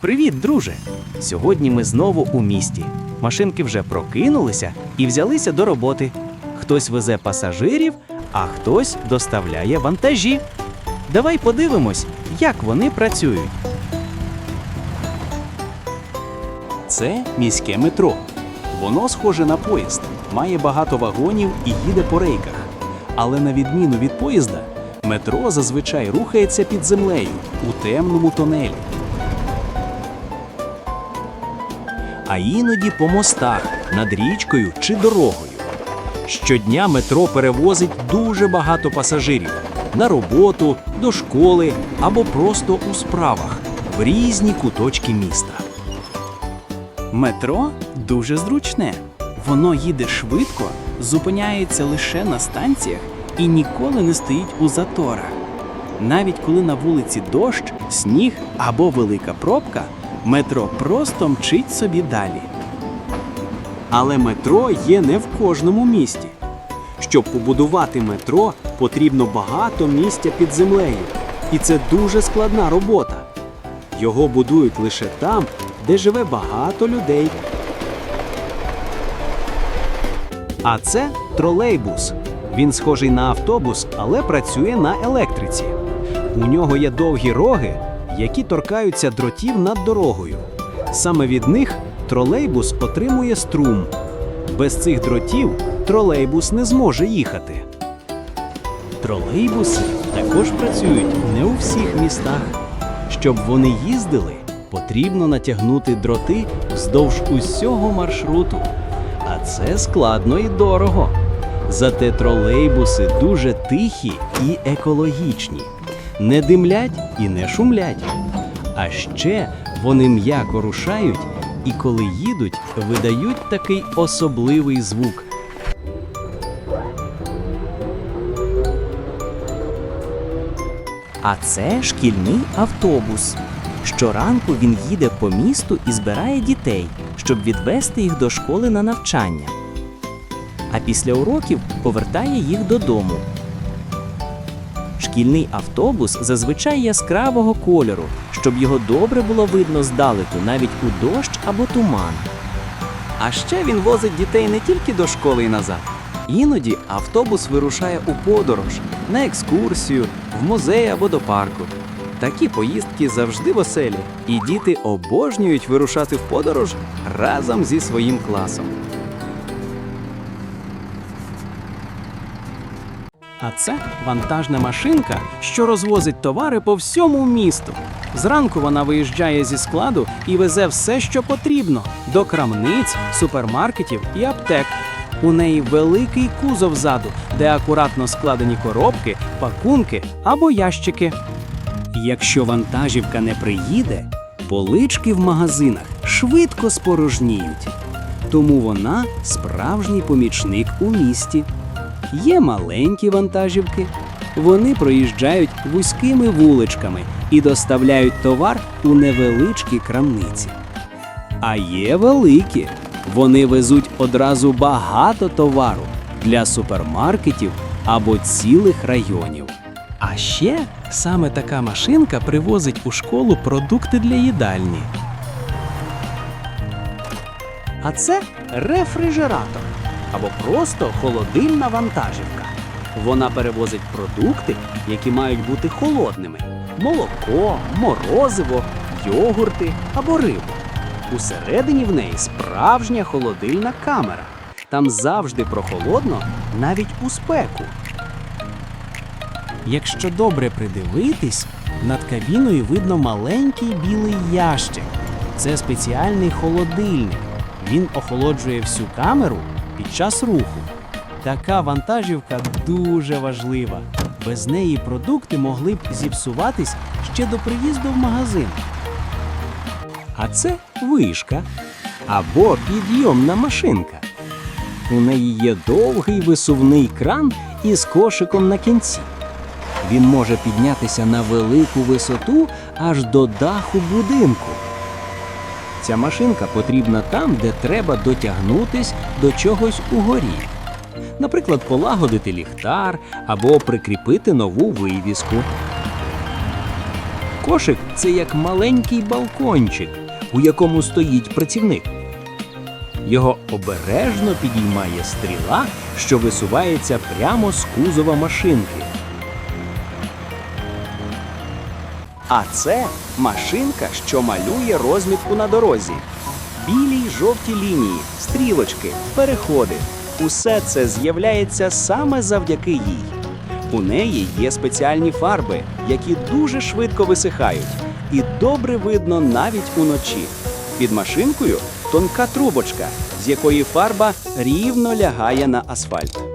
Привіт, друже! Сьогодні ми знову у місті. Машинки вже прокинулися і взялися до роботи. Хтось везе пасажирів, а хтось доставляє вантажі. Давай подивимось, як вони працюють. Це міське метро. Воно схоже на поїзд, має багато вагонів і їде по рейках. Але на відміну від поїзда, метро зазвичай рухається під землею у темному тонелі. А іноді по мостах, над річкою чи дорогою. Щодня метро перевозить дуже багато пасажирів на роботу, до школи або просто у справах в різні куточки міста. Метро дуже зручне. Воно їде швидко, зупиняється лише на станціях і ніколи не стоїть у заторах. Навіть коли на вулиці дощ, сніг або велика пробка, метро просто мчить собі далі. Але метро є не в кожному місті. Щоб побудувати метро, потрібно багато місця під землею. І це дуже складна робота. Його будують лише там, де живе багато людей. А це тролейбус. Він схожий на автобус, але працює на електриці. У нього є довгі роги, які торкаються дротів над дорогою. Саме від них тролейбус отримує струм. Без цих дротів тролейбус не зможе їхати. Тролейбуси також працюють не у всіх містах. Щоб вони їздили, потрібно натягнути дроти вздовж усього маршруту. А це складно і дорого. Зате тролейбуси дуже тихі і екологічні, не димлять і не шумлять. А ще вони м'яко рушають і коли їдуть, видають такий особливий звук. А це шкільний автобус. Щоранку він їде по місту і збирає дітей, щоб відвести їх до школи на навчання. А після уроків повертає їх додому. Шкільний автобус зазвичай яскравого кольору, щоб його добре було видно здалеку навіть у дощ або туман. А ще він возить дітей не тільки до школи і назад. Іноді автобус вирушає у подорож, на екскурсію, в музей або до парку. Такі поїздки завжди веселі, і діти обожнюють вирушати в подорож разом зі своїм класом. А це вантажна машинка, що розвозить товари по всьому місту. Зранку вона виїжджає зі складу і везе все, що потрібно до крамниць, супермаркетів і аптек. У неї великий кузов ззаду, де акуратно складені коробки, пакунки або ящики. Якщо вантажівка не приїде, полички в магазинах швидко спорожніють. Тому вона справжній помічник у місті. Є маленькі вантажівки. Вони проїжджають вузькими вуличками і доставляють товар у невеличкі крамниці. А є великі. Вони везуть одразу багато товару для супермаркетів або цілих районів. А ще саме така машинка привозить у школу продукти для їдальні. А це рефрижератор або просто холодильна вантажівка. Вона перевозить продукти, які мають бути холодними: молоко, морозиво, йогурти або рибу. Усередині в неї справжня холодильна камера. Там завжди прохолодно, навіть у спеку. Якщо добре придивитись, над кабіною видно маленький білий ящик. Це спеціальний холодильник. Він охолоджує всю камеру під час руху. Така вантажівка дуже важлива. Без неї продукти могли б зіпсуватись ще до приїзду в магазин. А це вишка або підйомна машинка. У неї є довгий висувний кран із кошиком на кінці. Він може піднятися на велику висоту аж до даху будинку. Ця машинка потрібна там, де треба дотягнутись до чогось угорі. Наприклад, полагодити ліхтар або прикріпити нову вивіску. Кошик це як маленький балкончик, у якому стоїть працівник. Його обережно підіймає стріла, що висувається прямо з кузова машинки. А це машинка, що малює розмітку на дорозі. Білі й жовті лінії, стрілочки, переходи. Усе це з'являється саме завдяки їй. У неї є спеціальні фарби, які дуже швидко висихають, і добре видно навіть уночі. Під машинкою тонка трубочка, з якої фарба рівно лягає на асфальт.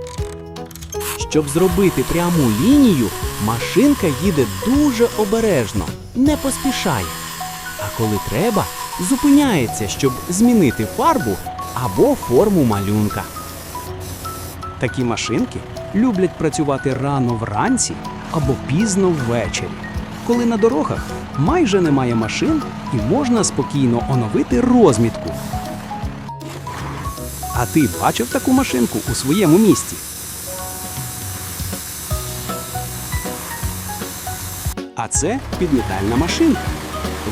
Щоб зробити пряму лінію, машинка їде дуже обережно, не поспішає. А коли треба, зупиняється, щоб змінити фарбу або форму малюнка. Такі машинки люблять працювати рано вранці або пізно ввечері, коли на дорогах майже немає машин і можна спокійно оновити розмітку. А ти бачив таку машинку у своєму місті? А це підмітальна машинка.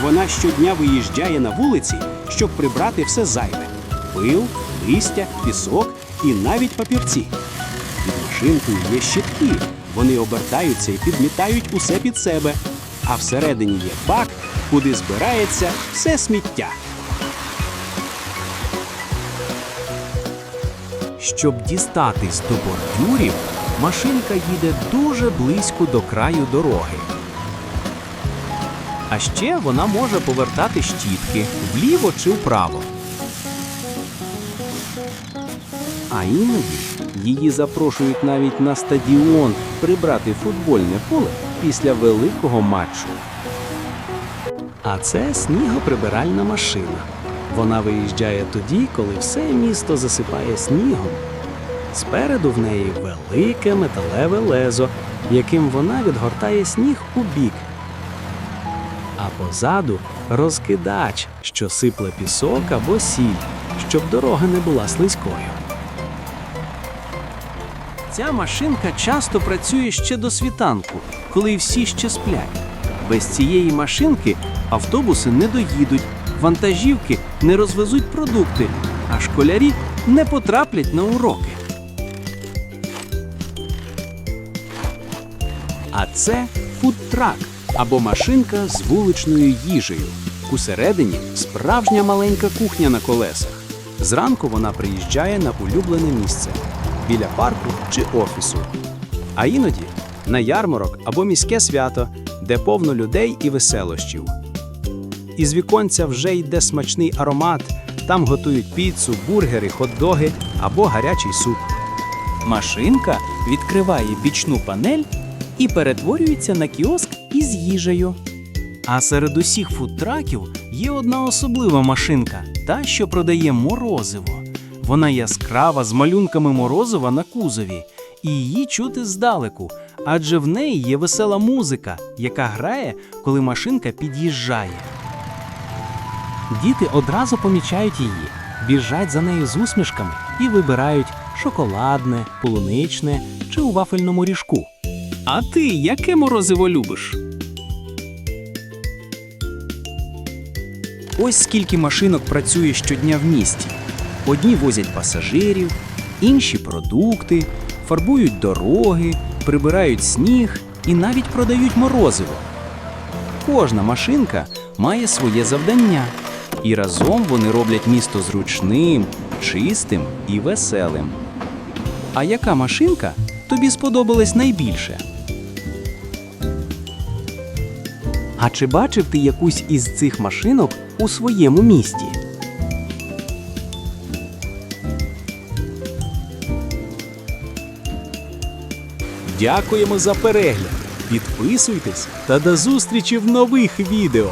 Вона щодня виїжджає на вулиці, щоб прибрати все зайве: пил, листя, пісок і навіть папірці. Під машинкою є щитки. Вони обертаються і підмітають усе під себе. А всередині є бак, куди збирається все сміття. Щоб дістатись до бордюрів, машинка їде дуже близько до краю дороги. А ще вона може повертати щітки вліво чи вправо. А іноді її запрошують навіть на стадіон прибрати футбольне поле після великого матчу. А це снігоприбиральна машина. Вона виїжджає тоді, коли все місто засипає снігом. Спереду в неї велике металеве лезо, яким вона відгортає сніг у бік. А позаду розкидач, що сипле пісок або сіль, щоб дорога не була слизькою. Ця машинка часто працює ще до світанку, коли всі ще сплять. Без цієї машинки автобуси не доїдуть, вантажівки не розвезуть продукти, а школярі не потраплять на уроки. А це фудтрак або машинка з вуличною їжею. Усередині справжня маленька кухня на колесах. Зранку вона приїжджає на улюблене місце біля парку чи офісу. А іноді на ярмарок або міське свято, де повно людей і веселощів. Із віконця вже йде смачний аромат, там готують піцу, бургери, хот-доги або гарячий суп. Машинка відкриває бічну панель і перетворюється на кіоск із їжею. А серед усіх фудтраків є одна особлива машинка, та, що продає морозиво. Вона яскрава з малюнками морозива на кузові, і її чути здалеку, адже в неї є весела музика, яка грає, коли машинка під'їжджає. Діти одразу помічають її, біжать за нею з усмішками і вибирають шоколадне, полуничне чи у вафельному ріжку. А ти яке морозиво любиш? Ось скільки машинок працює щодня в місті. Одні возять пасажирів, інші продукти, фарбують дороги, прибирають сніг і навіть продають морозиво. Кожна машинка має своє завдання, і разом вони роблять місто зручним, чистим і веселим. А яка машинка тобі сподобалась найбільше? А чи бачив ти якусь із цих машинок у своєму місті? Дякуємо за перегляд. Підписуйтесь та до зустрічі в нових відео.